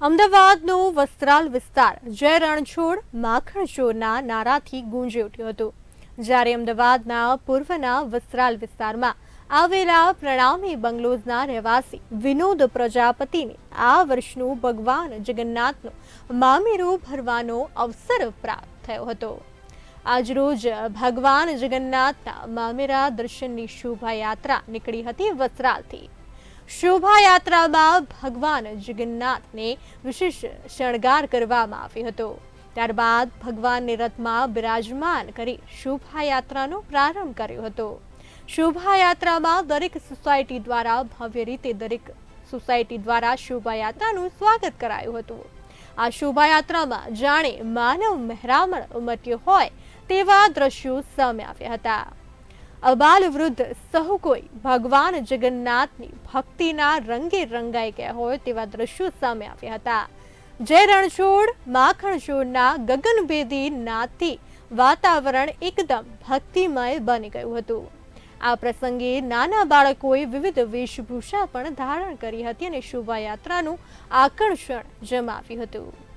અમદાવાદનો વસ્ત્રાલ વિસ્તાર જય રણછોડ માખણચોરના નારાથી ગુંજી ઉઠ્યો હતો. જ્યારે અમદાવાદના પૂર્વના વસ્ત્રાલ વિસ્તારમાં આવેલા પ્રણામી બંગલોઝના રહેવાસી વિનોદ પ્રજાપતિને આ વર્ષનું ભગવાન જગન્નાથનું મામેરું ભરવાનો અવસર પ્રાપ્ત થયો હતો. આજરોજ ભગવાન જગન્નાથના મામેરા દર્શનની શોભાયાત્રા નીકળી હતી વસ્ત્રાલથી. શોભાયાત્રામાં ભગવાન જગન્નાથને વિશેષ શણગાર કરવામાં આવ્યો હતો. ત્યારબાદ ભગવાનને રથમાં બિરાજમાન કરી શોભાયાત્રાનો પ્રારંભ કર્યો હતો. શોભાયાત્રામાં દરેક સોસાયટી દ્વારા ભવ્ય રીતે દરેક સોસાયટી દ્વારા શોભાયાત્રાનું સ્વાગત કરાયું હતું. આ શોભાયાત્રામાં જાણે માનવ મહેરામણ ઉમટ્યો હોય તેવા દ્રશ્યો સામે આવ્યા હતા. અબાલ વૃદ્ધ સહુ કોઈ ભગવાન જગન્નાથની ભક્તિના રંગે રંગાઈ ગયા હોય તેવા દ્રશ્યો સામે આવ્યા હતા. જય રણછોડ માખણછોડના ગગનભેદી નાદથી વાતાવરણ એકદમ ભક્તિમય બની ગયું હતું. આ પ્રસંગે નાના બાળકોએ વિવિધ વેશભૂષા પણ ધારણ કરી હતી અને શોભાયાત્રાનું આકર્ષણ જમાવ્યું હતું.